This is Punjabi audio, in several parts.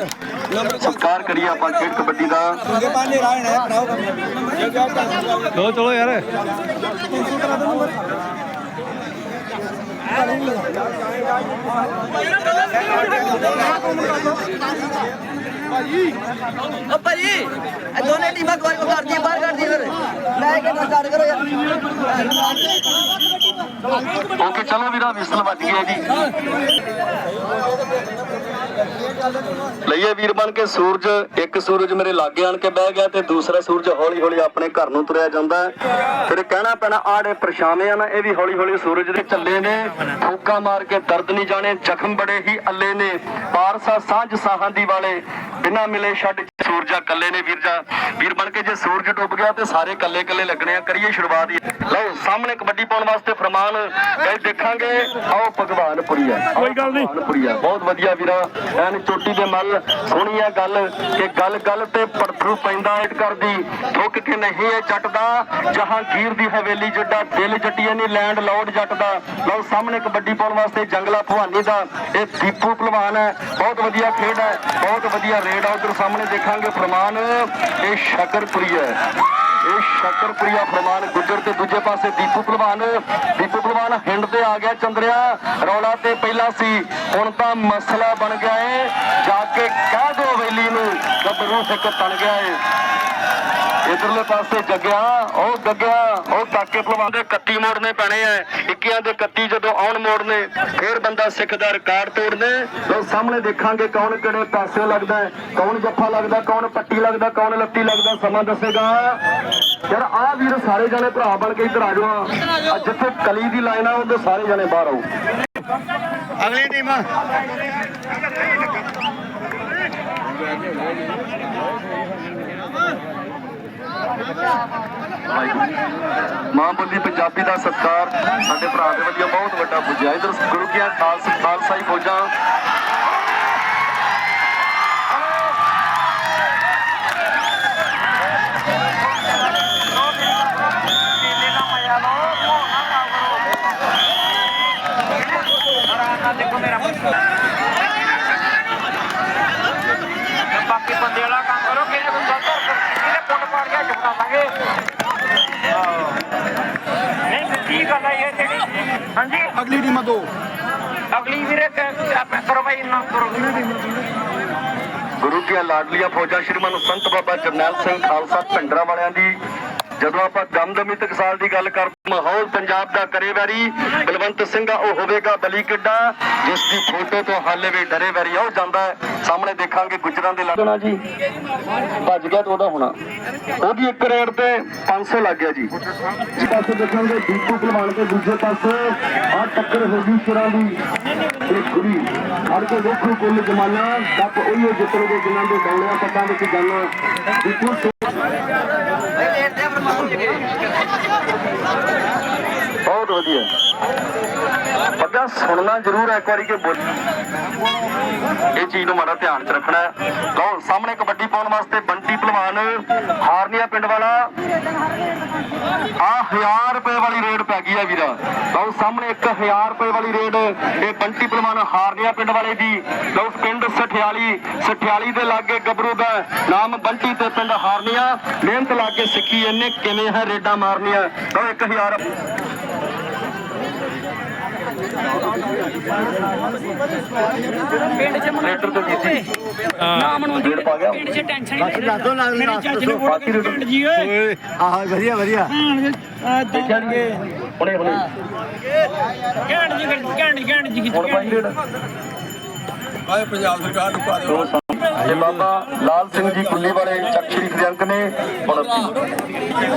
ਸਤਿਕਾਰ ਕਰੀਏ ਆਪਾਂ ਖੇਡ ਕਬੱਡੀ ਦਾ। ਚਲੋ ਚਲੋ ਯਾਰ। ਓ ਭਾਜੀ ਇਹ ਦੋਨੇ ਟੀਮਾਂ ਕੋਈ ਕਰ ਦੀ ਬਾਹਰ ਕਰ ਦੀ ਫਿਰ। ਲੈ ਕੇ ਨਾ ਸਟਾਰਟ ਕਰੋ ਯਾਰ। ਓਕੇ ਚਲੋ ਵੀਰਾ ਵਿਸਲ ਵੱਜ ਗਿਆ ਜੀ। ਲਈਏ ਵੀਰ ਬਣ ਕੇ ਸੂਰਜ ਇੱਕ ਸੂਰਜ ਮੇਰੇ ਲਾਗੇ ਆਣ ਕੇ ਬਹਿ ਗਿਆ ਤੇ ਦੂਸਰਾ ਸੂਰਜ ਹੌਲੀ ਹੌਲੀ ਆਪਣੇ ਘਰ ਨੂੰ ਤੁਰਿਆ ਜਾਂਦਾ। ਫਿਰ ਕਹਿਣਾ ਪੈਣਾ ਆੜੇ ਪਰਛਾਵੇਂ ਆ ਨਾ ਇਹ ਵੀ ਹੌਲੀ ਹੌਲੀ ਸੂਰਜ ਦੇ ਚੱਲੇ ਨੇ। ਫੂਕਾ ਮਾਰ ਕੇ ਦਰਦ ਨਹੀਂ ਜਾਣੇ ਜ਼ਖਮ ਬੜੇ ਹੀ ਅੱਲੇ ਨੇ। ਪਾਰਸਾ ਸਾਂਝ ਸਾਹਾਂ ਦੀ ਵਾਲੇ ਬਿਨਾ ਮਿਲੇ ਛੱਡ ਸੂਰਜਾ ਕੱਲੇ ਨੇ ਵੀਰ ਜਾ। ਵੀਰ ਬਣ ਕੇ ਜੇ ਸੂਰਜ ਡੁੱਬ ਗਿਆ ਤੇ ਸਾਰੇ ਕੱਲੇ ਕੱਲੇ ਲੱਗਣੇ ਆ ਕਰੀਏ ਸ਼ੁਰੂਆਤ ਹੀ। ਲਓ ਸਾਹਮਣੇ ਕਬੱਡੀ ਪਾਉਣ ਵਾਸਤੇ ਫਰਮਾਨ ਗਏ ਦੇਖਾਂਗੇ। ਆਓ ਭਗਵਾਨਪੁਰੀਆ ਕੋਈ ਗੱਲ ਨਹੀਂ। ਬਹੁਤ ਵਧੀਆ ਵੀਰਾ। ਐਨ ਚੋਟੀ ਦੇ ਮੱਲ, ਸੋਹਣੀ ਆ ਗੱਲ ਕਿ ਗੱਲ ਗੱਲ ਤੇ ਪਰਥਰੂ ਪੈਂਦਾ ਇਟ ਕਰਦੀ ਠੁੱਕ ਕੇ ਨਹੀਂ ਇਹ ਚੱਟਦਾ, ਜਹਾਂਗੀਰ ਦੀ ਹਵੇਲੀ ਜੱਡਾ ਦਿਲ ਜੱਟੀਏ ਨਹੀਂ ਲੈਂਡ ਲਾਰਡ ਜੱਟ ਦਾ ਲਓ ਸਾਹਮਣੇ ਕਬੱਡੀ ਪਾਉਣ ਵਾਸਤੇ ਜੰਗਲਾ ਭਵਾਨੀ ਦਾ ਇਹ ਦੀਪੂ ਪਹਿਲਵਾਨ ਹੈ। ਬਹੁਤ ਵਧੀਆ ਖੇਡ ਹੈ, ਬਹੁਤ ਵਧੀਆ ਰੇਡ ਆ ਉਧਰ ਸਾਹਮਣੇ ਦੇਖਾਂਗੇ ਫਰਮਾਨ। ਇਹ ਸ਼ਕਰਪੁਰੀ ਹੈ। ਇਹ ਸ਼ਕਰਪੁਰੀਆ ਫਰਮਾਨ, ਗੁੱਜਰ ਤੇ ਦੂਜੇ ਪਾਸੇ ਦੀਪੂ ਪਹਿਲਵਾਨ। ਦੀਪੂ ਪਹਿਲਵਾਨ, ਹਿੰਡ ਤੇ ਆ ਗਿਆ ਚੰਦਰਿਆ, ਰੌਲਾ ਤੇ ਪਹਿਲਾਂ ਸੀ, ਹੁਣ ਤਾਂ ਮਸਲਾ ਬਣ ਗਿਆ ਏ। ਜਾ ਕੇ ਕਹਿ ਦਿਓ ਹਵੇਲੀ ਨੂੰ, ਗੱਭਰੂ ਸਿੱਖ ਤਣ ਗਿਆ ਏ। ਇਧਰਲੇ ਪਾਸੇ ਜੱਗਿਆ, ਉਹ ਜੱਗਿਆ, ਉਹ ਕਾਕੇ ਪਹਿਲਵਾਨ ਦੇ 31 ਮੋੜਨੇ ਪੈਣੇ ਆ। 21 ਦੇ 31 ਜਦੋਂ ਆਉਣ ਮੋੜਨੇ, ਫੇਰ ਬੰਦਾ ਸਿੱਖ ਦਾ ਰਿਕਾਰਡ ਤੋੜਨੇ। ਉਹ ਸਾਹਮਣੇ ਦੇਖਾਂਗੇ ਕੌਣ ਕਿਹੜੇ ਪਾਸੇ ਲੱਗਦਾ ਕੌਣ ਜੱਫਾ ਲੱਗਦਾ, ਕੌਣ ਪੱਟੀ ਲੱਗਦਾ, ਕੌਣ ਲੱਤੀ ਲੱਗਦਾ, ਸਮਾਂ ਦੱਸੇਗਾ। ਯਾਰ, ਆਹ ਵੀਰ ਸਾਰੇ ਜਣੇ ਭਰਾ ਬਣ ਕੇ ਇੱਧਰ ਆ ਜਾਓ। ਜਿੱਥੇ ਕਲੀ ਦੀ ਲਾਈਨ ਆ, ਉਹਦੇ ਸਾਰੇ ਜਣੇ ਬਾਹਰ ਆਓ। ਅਗਲੀ ਟੀਮ ਮਾਂ ਬੋਲੀ ਪੰਜਾਬੀ ਦਾ ਸਤਿਕਾਰ ਸਾਡੇ ਭਰਾ ਦੇ ਵਧੀਆ ਬਹੁਤ ਵੱਡਾ ਪੁੱਜਿਆ। ਇਧਰ ਗੁਰੂ ਕੀ ਖਾਲਸਾ ਖਾਲਸਾਈ ਫੌਜਾਂ ਅਗਲੀ ਟੀਮਾਂ ਦੋ। ਅਗਲੀ ਵੀਰੇ ਕ- ਆਪੇ ਕਰੋ ਭਾਈ ਨਾ ਕਰੋ। ਗੁਰੂ ਕੀ ਲਾਡਲੀਆਂ ਫੌਜਾਂ ਸ਼੍ਰੀਮਾਨ ਸੰਤ ਬਾਬਾ ਜਰਨੈਲ ਸਿੰਘ ਖਾਲਸਾ ਭਿੰਡਰਾ ਵਾਲਿਆਂ ਦੀ ਜਦੋਂ ਆਪਾਂ ਦਮਦਮੀ ਟਕਸਾਲ ਦੀ ਗੱਲ ਕਰ ਮਾਹੌਲ ਪੰਜਾਬ ਦਾ ਕਰੇ ਵੈਰੀ ਬਲਵੰਤ ਸਿੰਘ ਉਹ ਹੋਵੇਗਾ ਬਲੀ ਕਿੱਡਾ ਜਿਸ ਦੀ ਫੋਟੋ ਤੋਂ ਹਾਲੇ ਵੀ ਡਰੇ ਵੈਰੀ ਉਹ ਜਾਂਦਾ। ਸਾਹਮਣੇ ਦੇਖਾਂਗੇ ਗੁਜਰਾਂ ਦੇ ਲੱਗਣਾ ਜੀ ਭੱਜ ਗਿਆ ਤਾਂ ਉਹਦਾ ਹੋਣਾ। ਉਹਦੀ ਇੱਕ ਰੇਡ ਤੇ 500 ਲੱਗ ਗਿਆ ਜੀ। ਇੱਕ ਪਾਸੇ ਦੇਖਾਂਗੇ ਦੀਪੂ ਪਹਿਲਵਾਨ ਤੇ ਦੂਜੇ ਪਾਸੇ। ਆ ਟੱਕਰ ਹੋ ਗਈ ਸਿਰਾਂ ਦੀ। ਇਹ ਕੁੜੀ ਹਰ ਕੇ ਦੇਖੋ ਕੁੱਲ ਜਮਾਨਾ। ਦੱਬ ਉਹੀ ਜਿੱਤਣਗੇ ਜਿਨ੍ਹਾਂ ਦੇ ਡੌਲਿਆਂ ਪੱਟਾਂ ਵਿੱਚ ਜਾਣਾ। ਦੀਪੂ ਬਹੁਤ ਵਧੀਆ। ਪੱਗਾ ਸੁਣਨਾ ਜ਼ਰੂਰ ਹੈ, ਇੱਕ ਵਾਰੀ ਕਿ ਬੋਲ ਇਹ ਚੀਜ਼ ਨੂੰ ਮਾੜਾ ਧਿਆਨ ਚ ਰੱਖਣਾ ਲਓ, ਸਾਹਮਣੇ ਕਬੱਡੀ ਪਾਉਣ ਵਾਸਤੇ ਬੰਟੀ ਪਹਿਲਵਾਨ ਹਾਰਨੀਆ ਪਿੰਡ ਵਾਲਾ। 1000 ਰੁਪਏ ਵਾਲੀ ਰੇਡ ਪੈ ਗਈ ਆ ਵੀਰਾ। ਲਓ ਸਾਹਮਣੇ 1000 ਰੁਪਏ ਵਾਲੀ ਰੇਡ, ਇਹ ਬੰਟੀ ਪਹਿਲਵਾਨ ਹਾਰਨੀਆ ਪਿੰਡ ਵਾਲੇ ਦੀ। ਲਓ ਪਿੰਡ ਸਠਿਆਲੀ ਸਠਿਆਲੀ ਦੇ ਲਾਗੇ ਗੱਭਰੂ ਦਾ ਨਾਮ ਬੰਟੀ ਤੇ ਪਿੰਡ ਹਾਰਨੀਆ। ਮਿਹਨਤ ਲਾ ਕੇ ਸਿੱਖੀ ਇਹਨੇ, ਕਿਵੇਂ ਹੈ ਰੇਡਾਂ ਮਾਰਨੀਆਂ। ਲਓ 1000 ਪਿੰਡ ਚ ਰੇਡਰ ਤੋਂ ਕੀਤੀ ਨਾ ਮਨਾਉਂਦੀ ਰੇਡ ਪਾ ਗਿਆ। ਪਿੰਡ ਚ ਟੈਨਸ਼ਨ ਨਹੀਂ ਲੈ ਮੇਰੇ ਚਾਚੇ ਨੂੰ ਵੋਟ ਬਾਕੀ ਰੇਡ ਪਿੰਡ ਜੀ ਓਏ। ਆਹ ਵਧੀਆ ਵਧੀਆ। ਦੇਖਿਆ ਜੀ ਹੁਣੇ ਹੁਣੇ। ਘੈਂਟ ਜੀ ਘੈਂਟ ਘੈਂਟ ਜੀ। ਹੁਣ ਪਾਈ ਰੇਡ। ਆਏ ਪੰਜਾਬ ਸਰਕਾਰ ਨੂੰ ਪਾ ਦੋ ਸਾਲ ਇਹ ਬਾਬਾ ਲਾਲ ਸਿੰਘ ਜੀ ਕੁੱਲੀ ਵਾਲੇ ਚੱਕ ਸ਼੍ਰੀ ਨੇ ਹੁਣ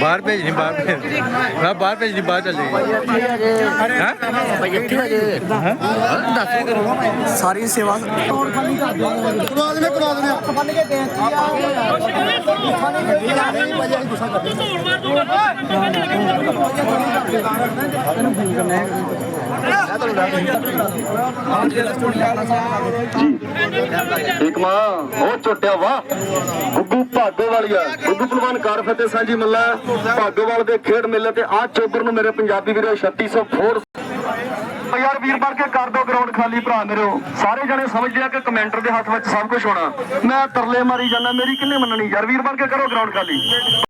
ਬਾਹਰ ਭੇਜਣੀ ਬਾਹਰ ਭੇਜ। ਮੈਂ ਬਾਹਰ ਭੇਜਣੀ ਬਾਹਰ ਚੱਲ ਜਾਏਗੀ ਹੈ? ਸਾਰੀ ਸੇਵਾ ਕਰਵਾ ਦੇਣੇ ਕਰਵਾ ਦੇਣੇ ਫੰਨ ਕੇ ਬੇਨਤੀ ਆ। ਇੱਕ ਮਾਂ ਉਹ ਚੋਟਿਆ ਵਾ ਗੁੱਗੂ ਭਾਗੋ ਵਾਲੀਆ ਗੁੱਗੂ ਪਹਿਲਵਾਨ ਕਾਰ ਫਤਿਹ ਸਾਂਝੀ ਮੱਲਾ ਭਾਗੋਵਾਲ ਦੇ ਖੇਡ ਮੇਲੇ ਤੇ ਆ ਚੋਬਰ ਨੂੰ ਮੇਰੇ ਪੰਜਾਬੀ ਵੀਰੋ 3600 ਫੋਰ। ਯਾਰ ਵੀਰ ਬਣ ਕੇ ਕਰ ਦੋ ਗਰਾਊਂਡ ਖਾਲੀ ਭਰਾ ਮੇਰੋ ਸਾਰੇ ਜਣੇ ਸਮਝਦੇ ਆ ਕਿ ਕਮੈਂਟਰ ਦੇ ਹੱਥ ਵਿੱਚ ਸਭ ਕੁਝ ਹੋਣਾ। ਮੈਂ ਤਰਲੇ ਮਾਰੀ ਜਾਂਦਾ, ਮੇਰੀ ਕਿੰਨੇ ਮੰਨਣੀ? ਯਾਰ ਵੀਰ ਬਣ ਕੇ ਕਰੋ ਗਰਾਊਂਡ ਖਾਲੀ।